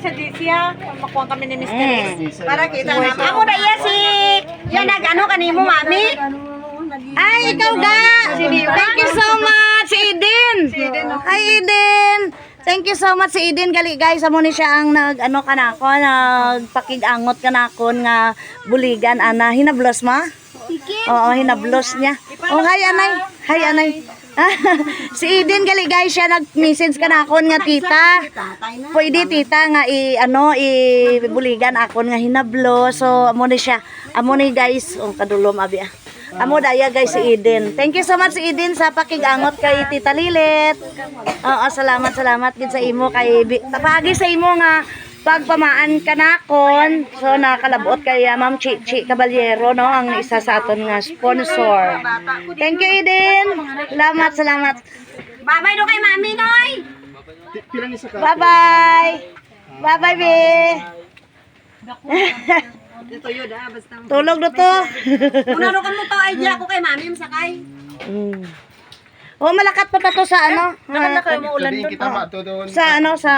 sa ha. Makuha kami ni Mr. Mm. X. Para kita naman. Ako na iya si... Yan nag-ano kanimo, mami? Ay, ikaw ga! Thank you so much, si Eden! Hi, Eden! Thank you so much si Eden gali guys amo ni siya ang nag ano kanako nagpakigangot kanakon nga buligan ana hinablos ma Oo hinablos niya. Oh hi anay. hi anay. Si Eden gali guys siya nag-message kanakon nga tita. Pwede tita nga i ano i buligan akon nga hinablo so amo ni siya. Amo ni guys. Oh kadulom abi ah. Amo daya guys si Eden. Thank you so much si Eden sa pakigangot kay Tita Lilit. Oo, salamat salamat gid sa imo kay tapagi sa imo nga pagpamaan kanakon. So nakalabot kay uh, Ma'am Chichi Caballero no ang isa sa aton nga sponsor. Thank you Eden. Salamat salamat. Babay do kay Mami Noy. Pilang isa ka? Bye-bye. Bye-bye, be. Tulog na to. Unarukan mo to idea ko kay mami sakay. Mm. Oh, malakat pa to sa ano? Nakala kayo mo ulan doon. Sa ano sa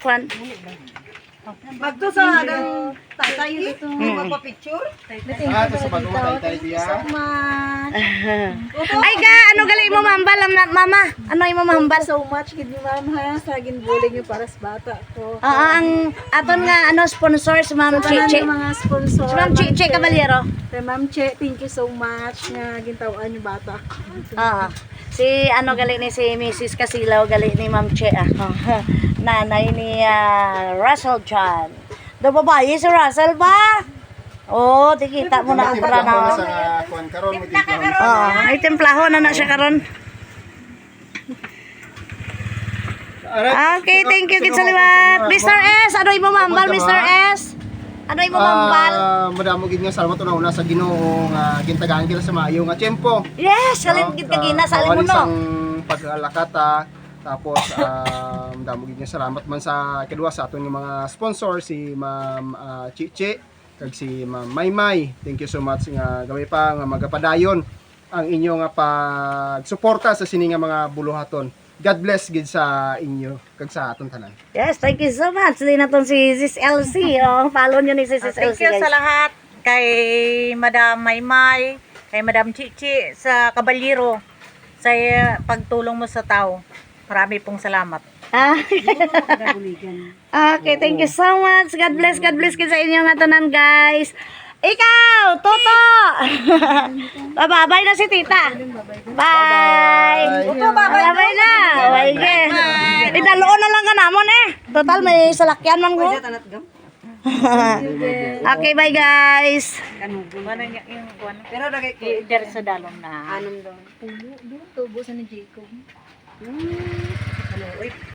kwan. Magto sa hanggang tatay dito. Magpa-picture. Ah, to sa bago tayo tayo diya. Ay ga, ano gali mo mahambal mama? Ano imo mahambal? so much gid ni ma'am ha sa ginbulig niyo para sa bata ko. Oo, ang aton nga ano sponsor si Ma'am Chichi. mga sponsor. Si Ma'am Chichi Caballero. Kay Ma'am Che, thank you so much nga gintawan niyo bata. Oo. Si ano gali ni si Mrs. Casilaw gali ni Ma'am Che ah. Nanay ni ah, Russell John. Do babae si Russell ba? Oh, di kita mo na ang para na. Sa kuan karon mo dito. Oo, may templahon na na siya karon. Okay, thank you kid saliwat. Mr. S, ano imo mahambal Mr. S? Ano imo mahambal? Ah, madamo gid nga salamat una una sa Ginoo nga gintagaan kita sa maayo nga tiempo. Yes, salin gid kagina sa awan mo no. paglalakata tapos um, damo gid nga salamat man sa kedua sa aton mga sponsor si Ma'am ah, Chichi kag si Ma'am Maymay. Thank you so much nga gaway pa nga magapadayon ang inyo nga pagsuporta sa sini nga mga buluhaton. God bless gid sa inyo kag sa aton tanan. Yes, thank you so much. Din naton si Sis LC. Oh, follow niyo ni si Sis Thank LC you sa guys. lahat kay Madam Maymay, kay Madam Chichi sa Kaballero sa uh, pagtulong mo sa tao. Marami pong salamat. Ah. okay, thank you so much. God bless, God bless kayo sa inyo nga tanan, guys. Ikaw, Toto! Bababay na si tita. Bye! Bye. Total, may salakyan man ko. okay, bye guys. Pero dagay ko der sa dalom na. Anong? Puno doon tubo sa ni Jacob.